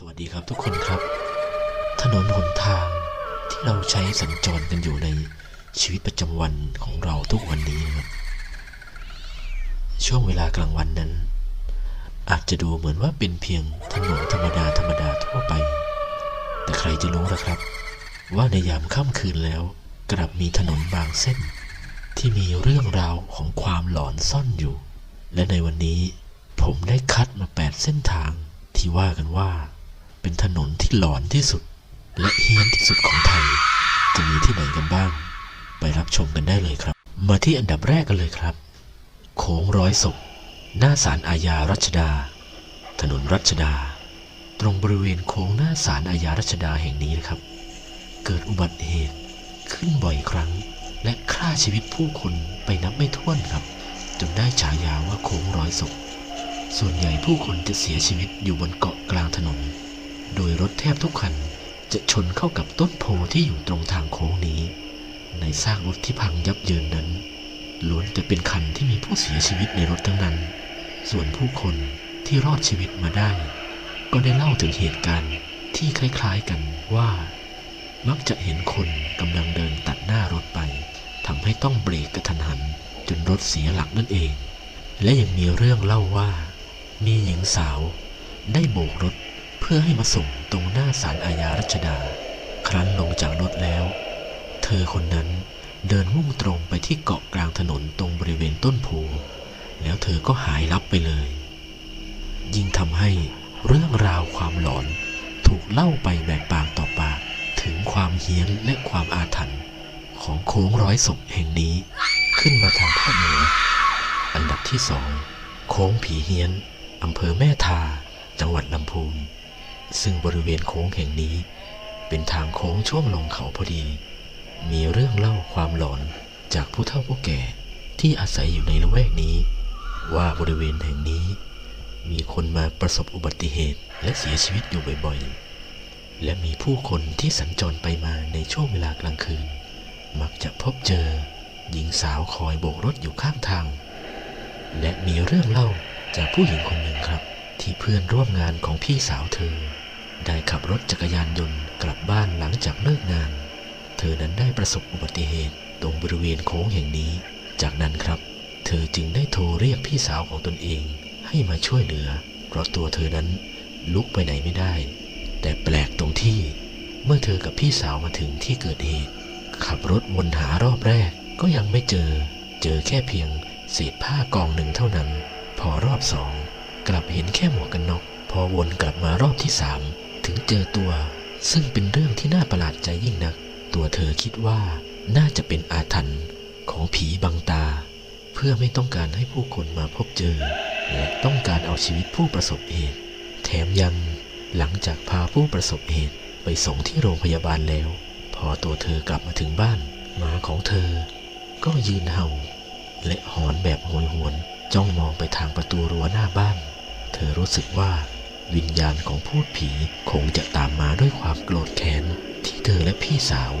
สวัสดีครับทุกคนครับ ถนนหนทางที่เราใช้สัญจรกันอยู่ในชีวิตประจำวันของเราทุกวันนี้นะครับช่วงเวลากลางวันนั้น อาจจะดูเหมือนว่าเป็นเพียงถนนธรรมดาธรรมดาทั่วไป แต่ใครจะรู้ล่ะครับ ว่าในยามค่ำคืนแล้ว กลับมีถนนบางเส้น ที่มีเรื่องราวของความหลอนซ่อนอยู่ และในวันนี้ผมได้คัดมา 8 เส้นทางที่ว่ากันว่า เป็นถนนที่หลอนที่สุด และเฮี้ยนที่สุดของไทย จะมีที่ไหนกันบ้าง ไปรับชมกันได้เลยครับ มาที่อันดับแรกกันเลยครับ โค้งร้อยศพหน้าศาลอาญารัชดา ถนนรัชดา ตรงบริเวณโค้งหน้าศาลอาญารัชดาแห่งนี้นะครับ เกิดอุบัติเหตุขึ้นบ่อยครั้ง และฆ่าชีวิตผู้คนไปนับไม่ถ้วนครับ จนได้ฉายาว่าโค้งร้อยศพส่วนใหญ่ผู้คนจะเสียชีวิตอยู่บนเกาะกลางถนน โดยรถแทบทุกคันจะชนเข้ากับต้นโพที่อยู่ตรงทางโค้งนี้ ในซากรถที่พังยับเยินนั้นล้วนแต่เป็นคันที่มีผู้เสียชีวิตในรถทั้งนั้น ส่วนผู้คนที่รอดชีวิตมาได้ ก็ได้เล่าถึงเหตุการณ์ที่คล้ายๆกันว่า มักจะเห็นคนกำลังเดินตัดหน้ารถไปทำให้ต้องเบรกกระทันหัน จนรถเสียหลักนั่นเอง และยังมีเรื่องเล่าว่า มีหญิงสาวได้โบกรถ เพื่อให้มาส่งตรงหน้าศาลอาญารัชดา ครั้นลงจากรถแล้ว เธอคนนั้นเดินมุ่งตรงไปที่เกาะกลางถนนตรงบริเวณต้นโพแล้วเธอก็หายลับไปเลย ยิ่งทำให้เรื่องราวความหลอนถูกเล่าไปแบบปากต่อปากถึงความเฮี้ยนและความอาถรรพ์ของโค้งร้อยศพแห่งนี้ ขึ้นมาทางภาคเหนือ อันดับที่สองโค้งผีเฮี้ยนอำเภอแม่ทา จังหวัดลำพูน ซึ่งบริเวณโค้งแห่งนี้ เป็นทางโค้งช่วงลงเขาพอดี มีเรื่องเล่าความหลอนจากผู้เฒ่าผู้แก่ที่อาศัยอยู่ในละแวกนี้ ว่าบริเวณแห่งนี้ มีคนมาประสบอุบัติเหตุและเสียชีวิตอยู่บ่อยๆ และมีผู้คนที่สัญจรไปมาในช่วงเวลากลางคืน มักจะพบเจอหญิงสาวคอยโบกรถอยู่ข้างทาง และมีเรื่องเล่าจากผู้หญิงคนหนึ่งครับ ที่เพื่อนร่วมงานของพี่สาวเธอ ได้ขับรถจักรยานยนต์กลับบ้านหลังจากเลิกงาน เธอนั้นได้ประสบอุบัติเหตุตรงบริเวณโค้งแห่งนี้ จากนั้นครับ เธอจึงได้โทรเรียกพี่สาวของตนเองให้มาช่วยเหลือ เพราะตัวเธอนั้นลุกไปไหนไม่ได้ แต่แปลกตรงที่ เมื่อเธอกับพี่สาวมาถึงที่เกิดเหตุ ขับรถวนหารอบแรกก็ยังไม่เจอ เจอแค่เพียงเศษผ้ากองหนึ่งเท่านั้น พอรอบสองกลับเห็นแค่หมวกกันน็อกพอวนกลับมารอบที่สาม ถึงเจอตัว ซึ่งเป็นเรื่องที่น่าประหลาดใจยิ่งนัก ตัวเธอคิดว่าน่าจะเป็นอาถรรพ์ของผีบังตา เพื่อไม่ต้องการให้ผู้คนมาพบเจอ และต้องการเอาชีวิตผู้ประสบเหตุ แถมยังหลังจากพาผู้ประสบเหตุไปส่งที่โรงพยาบาลแล้ว พอตัวเธอกลับมาถึงบ้านหมาของเธอ ก็ยืนเห่า และหอนแบบโหยหวนจ้องมองไปทางประตูรั้วหน้าบ้าน เธอรู้สึกว่า วิญญาณของพูดผีคงจะตามมาด้วยความโกรธแค้นที่เธอและพี่สาว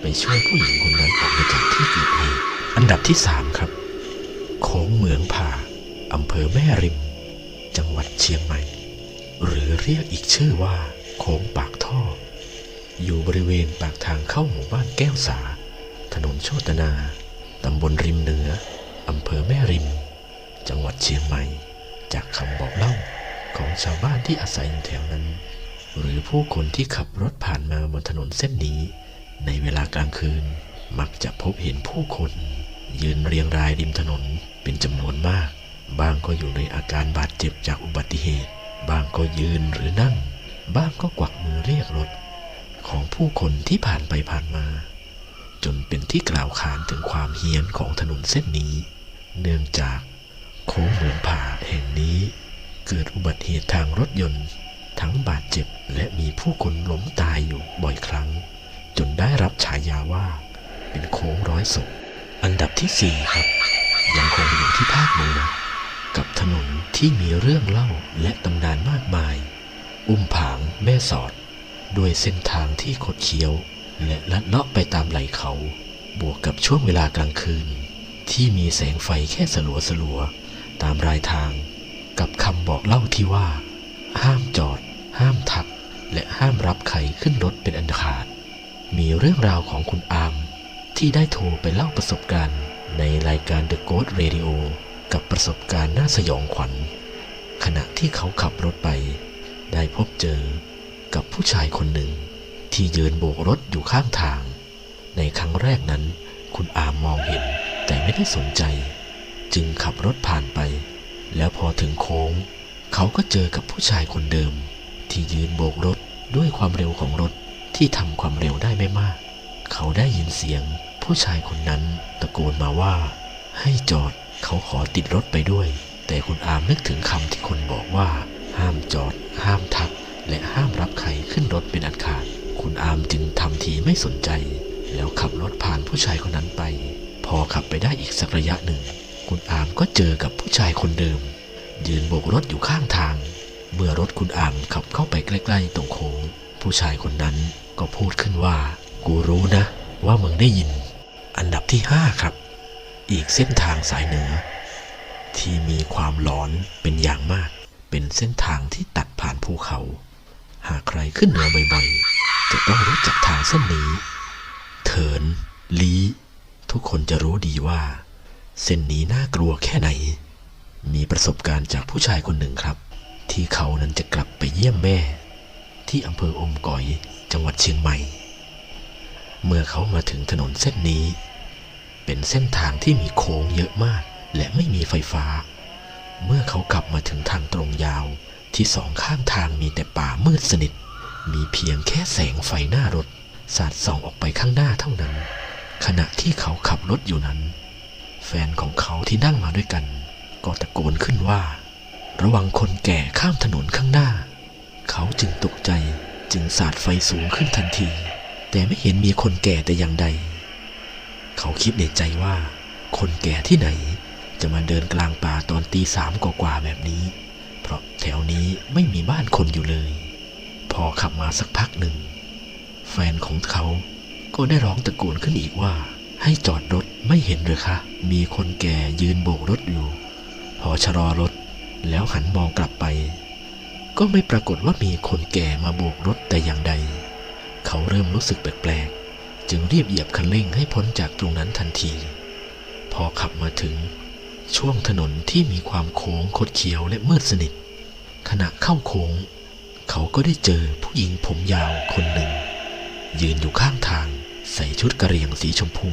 ไปช่วยผู้หญิงคนนั้นออกมาจากที่เกิดเหตุอันดับที่สามครับ โค้งเหมืองผ่าอำเภอแม่ริม จังหวัดเชียงใหม่ หรือเรียกอีกชื่อว่า โค้งปากท่อ อยู่บริเวณปากทางเข้าหมู่บ้านแก้วสา ถนนโชตนา ตำบลริมเหนืออำเภอแม่ริม จังหวัดเชียงใหม่ จากคำบอกเล่า ของชาวบ้านที่อาศัยอยู่แถวนั้น หรือผู้คนที่ขับรถผ่านมาบนถนนเส้นนี้ ในเวลากลางคืนมักจะพบเห็นผู้คน ยืนเรียงรายริมถนนเป็นจำนวนมาก บางก็อยู่ในอาการบาดเจ็บจากอุบัติเหตุ บางก็ยืนหรือนั่ง บ้างก็กวักมือเรียกรถ ของผู้คนที่ผ่านไปผ่านมา จนเป็นที่กล่าวขานถึงความเฮี้ยนของถนนเส้นนี้ เนื่องจากโค้งเหมืองผ่าแห่งนี้ เกิดอุบัติเหตุทางรถยนต์ ทั้งบาดเจ็บและมีผู้คนล้มตายอยู่บ่อยครั้ง จนได้รับฉายาว่า เป็นโค้งร้อยศพอันดับที่สี่ครับ ยังคงอยู่ที่ภาคเหนือกับถนนที่มีเรื่องเล่าและตำนานมากมาย อุ้มผางแม่สอด ด้วยเส้นทางที่คดเคี้ยว และลัดเลาะไปตามไหล่เขา บวกกับช่วงเวลากลางคืน ที่มีแสงไฟแค่สลัวสลัวๆตามรายทาง กับคำบอกเล่าที่ว่า ห้ามจอด ห้ามทัก และห้ามรับใครขึ้นรถเป็นอันขาด มีเรื่องราวของคุณอามที่ได้โทรไปเล่าประสบการณ์ ในรายการ The Ghost Radio กับประสบการณ์น่าสยองขวัญ ขณะที่เขาขับรถไป ได้พบเจอกับผู้ชายคนหนึ่ง ที่ยืนโบกรถอยู่ข้างทาง ในครั้งแรกนั้น คุณอามมองเห็นแต่ไม่ได้สนใจ จึงขับรถผ่านไป แล้วพอถึงโค้ง เขาก็เจอกับผู้ชายคนเดิม ที่ยืนโบกรถด้วยความเร็วของรถที่ทำความเร็วได้ไม่มาก เขาได้ยินเสียง ผู้ชายคนนั้นตะโกนมาว่า ให้จอดเขาขอติดรถไปด้วย แต่คุณอามนึกถึงคำที่คนบอกว่า ห้ามจอด ห้ามทัก และห้ามรับใครขึ้นรถเป็นอันขาด คุณอามจึงทำทีไม่สนใจ แล้วขับรถผ่านผู้ชายคนนั้นไป พอขับไปได้อีกสักระยะหนึ่ง คุณอามก็เจอกับผู้ชายคนเดิม ยืนโบกรถอยู่ข้างทาง เมื่อรถคุณอามขับเข้าไปใกล้ ๆ ตรงโค้ง ผู้ชายคนนั้นก็พูดขึ้นว่า กูรู้นะ ว่ามึงได้ยิน อันดับที่5ครับ อีกเส้นทางสายเหนือ ที่มีความหลอนเป็นอย่างมาก เป็นเส้นทางที่ตัดผ่านภูเขา หากใครขึ้นเหนือบ่อยๆจะต้องรู้จักทางเส้นนี้ เถินลีทุกคนจะรู้ดีว่า เส้นนี้น่ากลัวแค่ไหน มีประสบการณ์จากผู้ชายคนหนึ่งครับ ที่เขานั้นจะกลับไปเยี่ยมแม่ ที่อำเภออมก๋อยจังหวัดเชียงใหม่ เมื่อเขามาถึงถนนเส้นนี้ เป็นเส้นทางที่มีโค้งเยอะมาก และไม่มีไฟฟ้า เมื่อเขากลับมาถึงทางตรงยาวที่สองข้างทางมีแต่ป่ามืดสนิท มีเพียงแค่แสงไฟหน้ารถสาดส่องออกไปข้างหน้าเท่านั้น ขณะที่เขาขับรถอยู่นั้น แฟนของเขาที่นั่งมาด้วยกัน ก็ตะโกนขึ้นว่า ระวังคนแก่ข้ามถนนข้างหน้า เขาจึงตกใจจึงสาดไฟสูงขึ้นทันที แต่ไม่เห็นมีคนแก่แต่อย่างใด เขาคิดในใจว่า คนแก่ที่ไหน จะมาเดินกลางป่าตอนตีสามกว่าแบบนี้ เพราะแถวนี้ไม่มีบ้านคนอยู่เลย พอขับมาสักพักหนึ่ง แฟนของเขาก็ได้ร้องตะโกนขึ้นอีกว่า ให้จอดรถไม่เห็นหรือคะ มีคนแก่ยืนโบกรถอยู่ พอชะลอรถแล้วหันมองกลับไป ก็ไม่ปรากฏว่ามีคนแก่มาโบกรถแต่อย่างใด เขาเริ่มรู้สึกแปลกๆ จึงรีบเหยียบคันเร่งให้พ้นจากตรงนั้นทันที พอขับมาถึง ช่วงถนนที่มีความโค้งคดเคี้ยวและมืดสนิท ขณะเข้าโค้ง เขาก็ได้เจอผู้หญิงผมยาวคนหนึ่ง ยืนอยู่ข้างทาง ใส่ชุดกระเรียงสีชมพู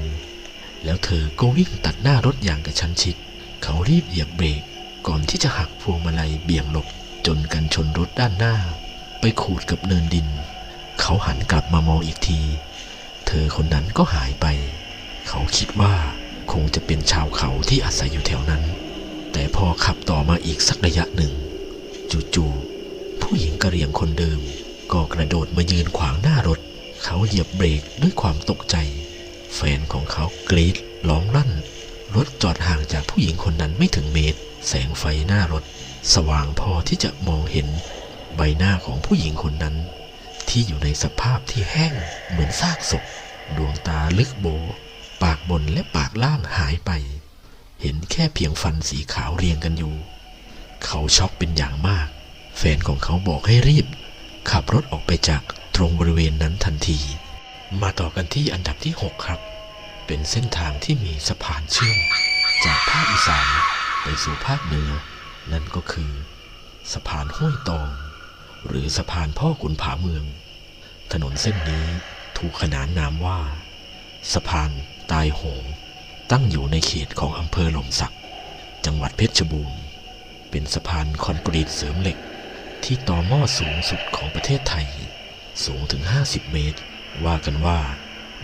แล้วเธอก็วิ่งตัดหน้ารถอย่างกระชั้นชิด เขารีบเหยียบเบรกก่อนที่จะหักพวงมาลัยเบี่ยงหลบจนกันชนรถด้านหน้า ไปขูดกับเนินดิน เขาหันกลับมามองอีกที เธอคนนั้นก็หายไป เขาคิดว่าคงจะเป็นชาวเขาที่อาศัยอยู่แถวนั้น แต่พอขับต่อมาอีกสักระยะหนึ่ง จู่ๆผู้หญิงกระเรียงคนเดิม ก็กระโดดมายืนขวางหน้ารถ เขาเหยียบเบรกด้วยความตกใจ แฟนของเขากรีดร้องลั่น รถจอดห่างจากผู้หญิงคนนั้นไม่ถึงเมตร แสงไฟหน้ารถ สว่างพอที่จะมองเห็น ใบหน้าของผู้หญิงคนนั้น ที่อยู่ในสภาพที่แห้งเหมือนซากศพ ดวงตาลึกโบ ปากบนและปากล่างหายไป เห็นแค่เพียงฟันสีขาวเรียงกันอยู่ เขาช็อกเป็นอย่างมาก แฟนของเขาบอกให้รีบ ขับรถออกไปจาก ตรงบริเวณนั้นทันที มาต่อกันที่อันดับที่ 6 ครับ เป็นเส้นทางที่มีสะพานเชื่อม จากภาคอีสานไปสู่ภาคเหนือ นั่นก็คือ สะพานห้วยตอง หรือสะพานพ่อขุนผาเมือง ถนนเส้นนี้ถูกขนานนามว่า สะพานตายโหง ตั้งอยู่ในเขตของอำเภอหล่มสัก จังหวัดเพชรบูรณ์เป็นสะพานคอนกรีตเสริมเหล็ก ที่ต่อหม้อสูงสุดของประเทศไทย สูงถึง 50 เมตร ว่ากันว่า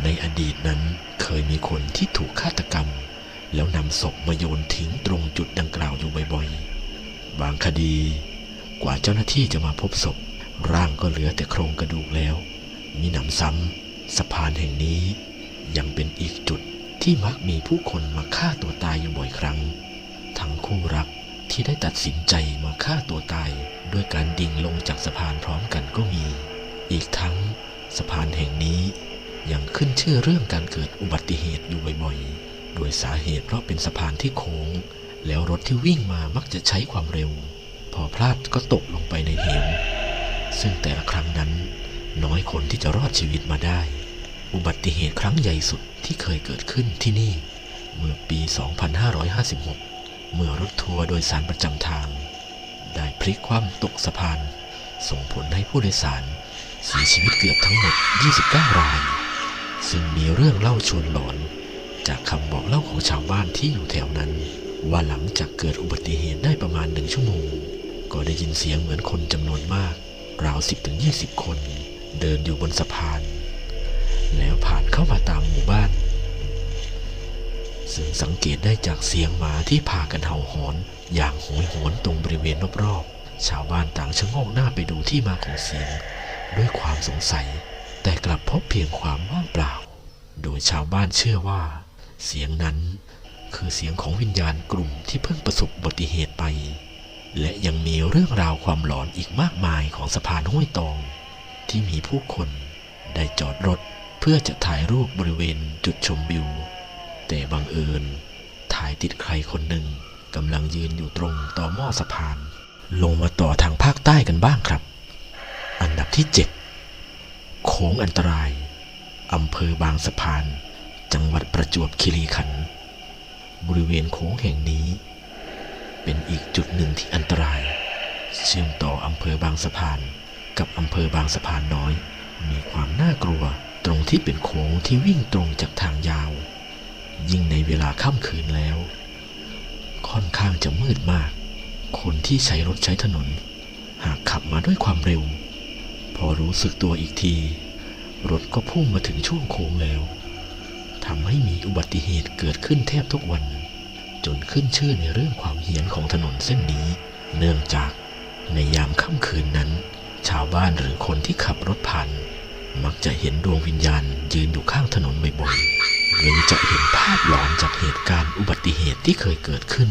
ในอดีตนั้นเคยมีคนที่ถูกฆาตกรรม แล้วนำศพมาโยนทิ้งตรงจุดดังกล่าวอยู่บ่อยๆ บางคดี กว่าเจ้าหน้าที่จะมาพบศพ ร่างก็เหลือแต่โครงกระดูกแล้ว มีหนำซ้ำสะพานแห่งนี้ ยังเป็นอีกจุดที่มักมีผู้คนมาฆ่าตัวตายอยู่บ่อยครั้ง ทั้งคู่รักที่ได้ตัดสินใจมาฆ่าตัวตายด้วยการดิ่งลงจากสะพานพร้อมกัน ขึ้นชื่อเรื่องการเกิดอุบัติเหตุอยู่บ่อยๆ โดยสาเหตุเพราะเป็นสะพานที่โค้ง แล้วรถที่วิ่งมามักจะใช้ความเร็ว พอพลาดก็ตกลงไปในเหว ซึ่งแต่ละครั้งนั้น น้อยคนที่จะรอดชีวิตมาได้ อุบัติเหตุครั้งใหญ่สุดที่เคยเกิดขึ้นที่นี่ เมื่อปี 2556 เมื่อรถทัวร์โดยสารประจำทาง ได้พลิกคว่ำตกสะพาน ส่งผลให้ผู้โดยสารเสียชีวิตเกือบทั้งหมด 29 ราย ซึ่งมีเรื่องเล่าชวนหลอน จากคำบอกเล่าของชาวบ้านที่อยู่แถวนั้น ว่าหลังจากเกิดอุบัติเหตุได้ประมาณหนึ่งชั่วโมง ก็ได้ยินเสียงเหมือนคนจำนวนมาก ราว10-20คน เดินอยู่บนสะพาน แล้วผ่านเข้ามาตามหมู่บ้าน ซึ่งสังเกตได้จากเสียงหมาที่พากันเห่าหอน อย่างโหยหวนตรงบริเวณรอบๆชาวบ้านต่างชะโงกหน้าไปดูที่มาของเสียง ด้วยความสงสัย แต่กลับพบเพียงความว่างเปล่า โดยชาวบ้านเชื่อว่า เสียงนั้นคือเสียงของวิญญาณกลุ่มที่เพิ่งประสบอุบัติเหตุไป และยังมีเรื่องราวความหลอนอีกมากมายของสะพานห้วยตอง ที่มีผู้คนได้จอดรถเพื่อจะถ่ายรูปบริเวณจุดชมวิว แต่บังเอิญถ่ายติดใครคนหนึ่งกำลังยืนอยู่ตรงต่อหม้อสะพาน ลงมาต่อทางภาคใต้กันบ้างครับ อันดับที่ 7 โค้งอันตราย อำเภอบางสะพาน จังหวัดประจวบคีรีขันธ์บริเวณโค้งแห่งนี้ เป็นอีกจุดหนึ่งที่อันตราย เชื่อมต่ออำเภอบางสะพาน กับอำเภอบางสะพานน้อย มีความน่ากลัวตรงที่เป็นโค้งที่วิ่งตรงจากทางยาว ยิ่งในเวลาค่ำคืนแล้ว ค่อนข้างจะมืดมาก คนที่ใช้รถใช้ถนน หากขับมาด้วยความเร็ว พอรู้สึกตัวอีกที รถก็พุ่งมาถึงช่วงโค้งแล้วทำให้มีอุบัติเหตุเกิดขึ้นแทบทุกวัน จนขึ้นชื่อในเรื่องความเหี้ยนของถนนเส้นนี้ เนื่องจากในยามค่ำคืนนั้น ชาวบ้านหรือคนที่ขับรถผ่าน มักจะเห็นดวงวิญญาณยืนอยู่ข้างถนนบ่อยๆหรือจะเห็นภาพหลอนจากเหตุการณ์อุบัติเหตุที่เคยเกิดขึ้น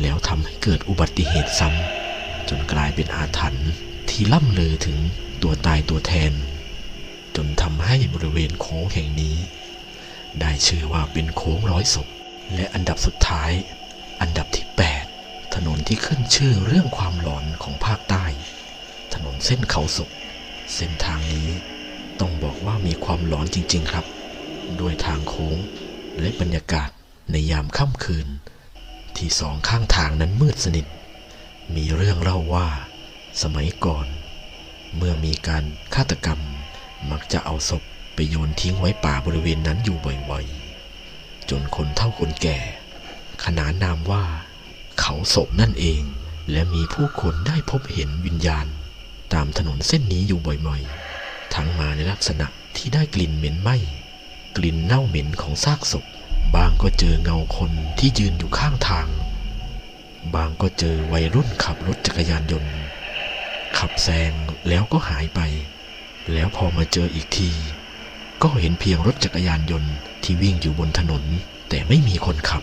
แล้วทำให้เกิดอุบัติเหตุซ้ำจนกลายเป็นอาถรรพ์ที่ล่ำลือถึง ตัวตายตัวแทน จนทำให้บริเวณโค้งแห่งนี้ ได้ชื่อว่าเป็นโค้งร้อยศพและอันดับสุดท้าย อันดับที่ 8 ถนนที่ขึ้นชื่อเรื่องความหลอนของภาคใต้ ถนนเส้นเขาศก เส้นทางนี้ต้องบอกว่ามีความหลอนจริง ๆ ครับ ด้วยทางโค้งและบรรยากาศในยามค่ำคืน ที่สองข้างทางนั้นมืดสนิท มีเรื่องเล่าว่า สมัยก่อน เมื่อมีการฆาตกรรม มักจะเอาศพไปโยนทิ้งไว้ป่าบริเวณนั้นอยู่บ่อยๆ จนคนเฒ่าคนแก่ ขนานนามว่า เขาศพนั่นเอง และมีผู้คนได้พบเห็นวิญญาณ ตามถนนเส้นนี้อยู่บ่อยๆ ทั้งมาในลักษณะที่ได้กลิ่นเหม็นไหม้กลิ่นเน่าเหม็นของซากศพ บางก็เจอเงาคนที่ยืนอยู่ข้างทาง บางก็เจอวัยรุ่นขับรถจักรยานยนต์ ขับแซงแล้วก็หายไป แล้วพอมาเจออีกที ก็เห็นเพียงรถจักรยานยนต์ที่วิ่งอยู่บนถนน แต่ไม่มีคนขับ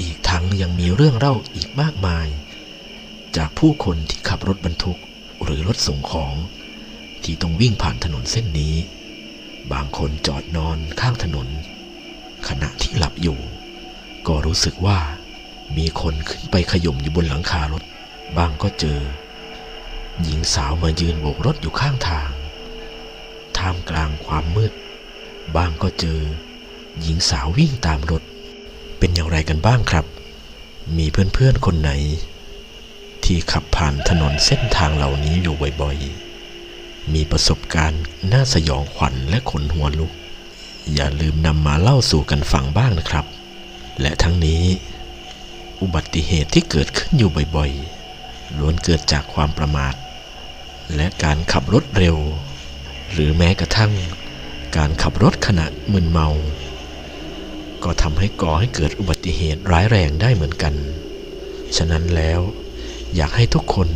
อีกทั้งยังมีเรื่องเล่าอีกมากมาย จากผู้คนที่ขับรถบรรทุกหรือรถส่งของ ที่ต้องวิ่งผ่านถนนเส้นนี้ บางคนจอดนอนข้างถนน ขณะที่หลับอยู่ ก็รู้สึกว่ามีคนขึ้นไปขย่มอยู่บนหลังคารถ บางก็เจอ หญิงสาวมายืนโบกรถอยู่ข้างทาง ท่ามกลางความมืดบางก็เจอ หญิงสาววิ่งตามรถ เป็นอย่างไรกันบ้างครับ มีเพื่อนๆคนไหน ที่ขับผ่านถนนเส้นทางเหล่านี้อยู่บ่อยๆ มีประสบการณ์น่าสยองขวัญและขนหัวลุก อย่าลืมนำมาเล่าสู่กันฟังบ้างนะครับ และทั้งนี้ อุบัติเหตุที่เกิดขึ้นอยู่บ่อยๆ ล้วนเกิดจากความประมาท และการขับรถเร็ว หรือแม้กระทั่ง การขับรถขณะมึนเมา ก็ทำให้ก่อให้เกิดอุบัติเหตุร้ายแรงได้เหมือนกัน ฉะนั้นแล้วอยากให้ทุกคน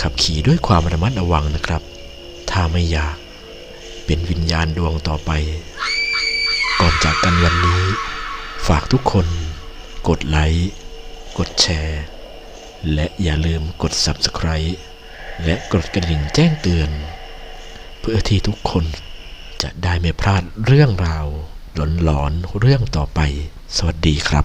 ขับขี่ด้วยความระมัดระวังนะครับ ถ้าไม่อยากเป็นวิญญาณดวงต่อไป ก่อนจากกันวันนี้ ฝากทุกคน กดไลค์ กดแชร์ และอย่าลืมกด Subscribe และกดกระดิ่งแจ้งเตือน เพื่อที่ทุกคนจะได้ไม่พลาดเรื่องราวหลอนๆเรื่องต่อไป สวัสดีครับ